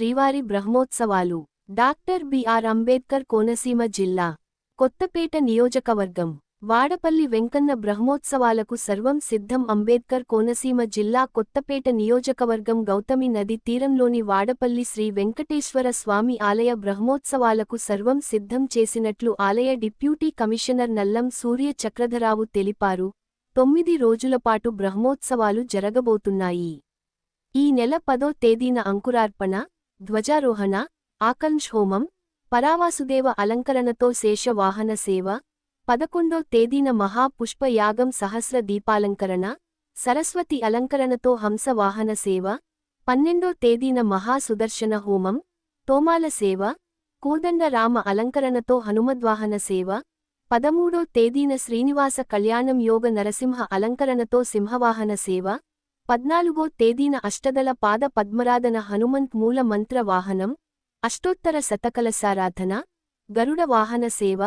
శ్రీవారి బ్రహ్మోత్సవాలు. Doctor BR Ambedkar Konaseema జిల్లా కొత్తపేట నియోజకవర్గం వాడపల్లి వెంకన్న బ్రహ్మోత్సవాలకు సర్వం సిద్ధం అంబేద్కర్ కోనసీమ జిల్లా కొత్తపేట నియోజకవర్గం గౌతమి నది తీరంలోని వాడపల్లి శ్రీ వెంకటేశ్వర స్వామి ఆలయ బ్రహ్మోత్సవాలకు సర్వం సిద్ధం చేసినట్లు ఆలయ డిప్యూటీ కమిషనర్ నల్లం సూర్య చక్రధరావు తెలిపారు. తొమ్మిది రోజులపాటు బ్రహ్మోత్సవాలు జరగబోతున్నాయి. ఈ నెల పదో తేదీన అంకురార్పణ ధ్వజారోహణ ఆకల్ష్ హోమం పరావాసుదేవ అలంకరణతో శేష వాహన సేవ పదకొండో తేదీన మహాపుష్పయాగం సహస్ర దీపాలంకరణ సరస్వతి అలంకరణతో హంస వాహన సేవ పన్నెండో తేదీన మహాసుదర్శన హోమం తోమాల సేవ కోదండరామ అలంకరణతో హనుమద్వాహన సేవ పదమూడో తేదీన శ్రీనివాస కళ్యాణం యోగ నరసింహ అలంకరణతో సింహవాహన సేవ పద్నాలుగో తేదీన అష్టదల పాద పద్మరాధన హనుమంత్ మూల మంత్ర వాహనం అష్టోత్తర శతకలసారాధన గరుడ వాహన సేవ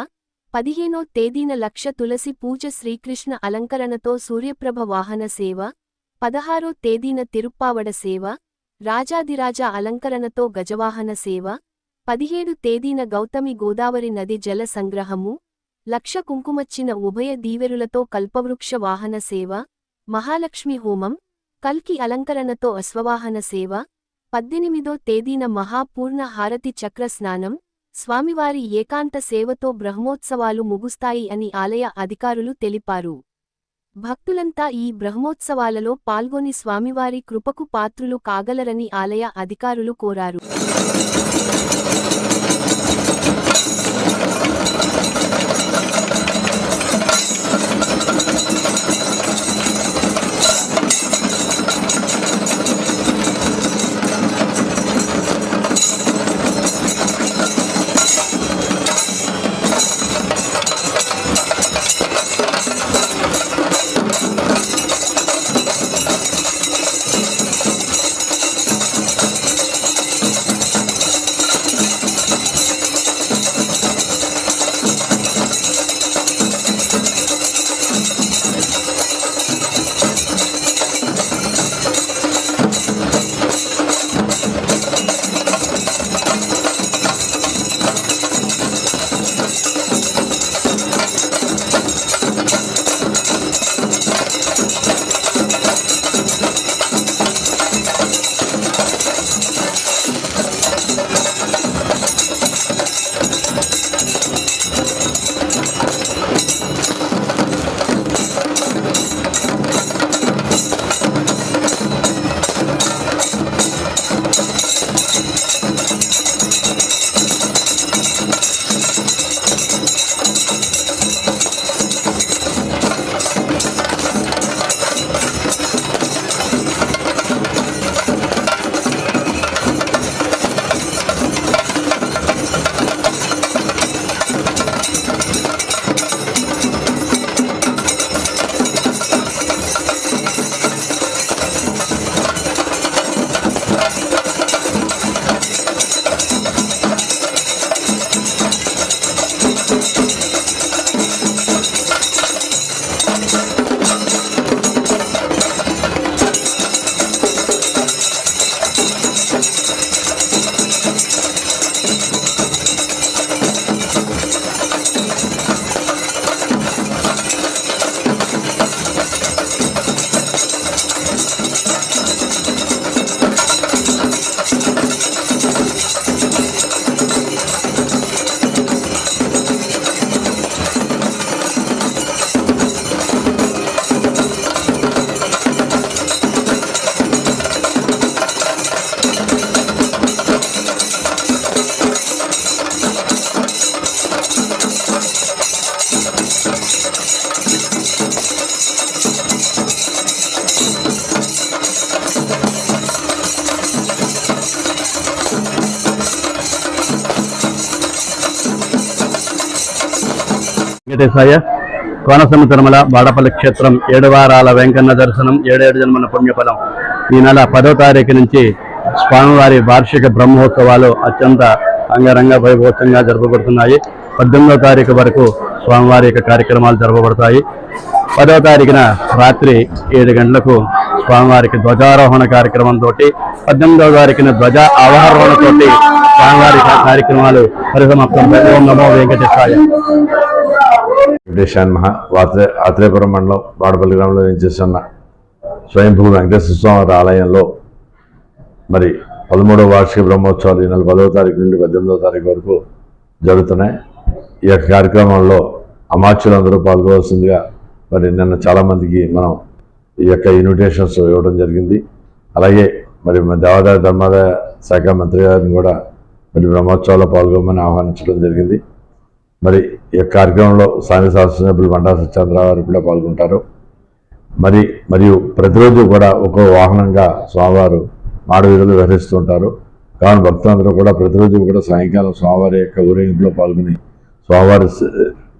పదిహేనో తేదీన లక్ష తులసి పూజ శ్రీకృష్ణ అలంకరణతో సూర్యప్రభ వాహన సేవ పదహారో తేదీన తిరుప్పావడ సేవ రాజాదిరాజ అలంకరణతో గజవాహన సేవ పదిహేడు తేదీన గౌతమి గోదావరి నది జల సంగ్రహము లక్ష కుంకుమచ్చిన ఉభయ దీవెరులతో కల్పవృక్ష వాహన సేవ మహాలక్ష్మి హోమం కల్కి అలంకరణతో అశ్వవాహన సేవ పద్దెనిమిదో తేదీన మహాపూర్ణ హారతి చక్ర స్నానం స్వామివారి ఏకాంత సేవతో బ్రహ్మోత్సవాలు ముగుస్తాయి అని ఆలయ అధికారులు తెలిపారు. భక్తులంతా ఈ బ్రహ్మోత్సవాలలో పాల్గొని స్వామివారి కృపకు పాత్రులు కాగలరని ఆలయ అధికారులు కోరారు. Thank you. వెంకటేశాయ కోనసీమ తిరుమల వాడపల్లి క్షేత్రం ఏడువారాల వెంకన్న దర్శనం ఏడేడు జన్మల పుణ్యఫలం. ఈ నెల పదో తారీఖు నుంచి స్వామివారి వార్షిక బ్రహ్మోత్సవాలు అత్యంత అంగరంగ వైభవంగా జరపబడుతున్నాయి. పద్దెనిమిదో తారీఖు వరకు స్వామివారి యొక్క కార్యక్రమాలు జరపబడతాయి. పదో తారీఖున రాత్రి ఏడు గంటలకు స్వామివారికి ధ్వజారోహణ కార్యక్రమంతో పద్దెనిమిదవ తారీఖున ధ్వజ ఆవాహరణతోటి స్వామివారి కార్యక్రమాలు పరిసమాప్తం. ఓం నమో వెంకటేశాయ. వెంకటేశాన్ మహా వాత్రే ఆత్రేపురం మండలం వాడపల్లి గ్రామంలో ఏం చేస్తున్న స్వయంభూ వెంకటేశ్వర స్వామి ఆలయంలో మరి పదమూడవ వార్షిక బ్రహ్మోత్సవాలు ఈ నెల పదవ తారీఖు నుండి పద్దెనిమిదవ తారీఖు వరకు జరుగుతున్నాయి. ఈ యొక్క కార్యక్రమంలో అమాత్యులందరూ పాల్గొవలసిందిగా మరి నిన్న చాలామందికి మనం ఈ యొక్క ఇన్విటేషన్స్ ఇవ్వడం జరిగింది. అలాగే మరి మన దేవాదాయ ధర్మాదాయ శాఖ మంత్రి గారిని కూడా మరి బ్రహ్మోత్సవాల్లో పాల్గొమని ఆహ్వానించడం జరిగింది. మరి ఈ యొక్క కార్యక్రమంలో స్థానిక శాసనసభ్యులు బండా సత్యేంద్రరావు కూడా పాల్గొంటారు. మరి మరియు ప్రతిరోజు కూడా ఒక్కో వాహనంగా స్వామివారు మాడవీరులు ఉంటారు. కావున భక్తులందరూ కూడా ప్రతిరోజు కూడా సాయంకాలం స్వామివారి యొక్క ఊరేగింపులో పాల్గొని స్వామివారి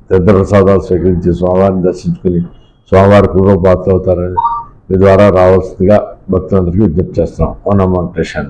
తీర్థప్రసాదాలు స్వీకరించి స్వామివారిని దర్శించుకుని స్వామివారి కృపపాత్ర అవుతారని మీ ద్వారా రావాల్సిందిగా భక్తులందరికీ విజ్ఞప్తి చేస్తున్నాం. ఓ నమ్మ వెంకటేశాయ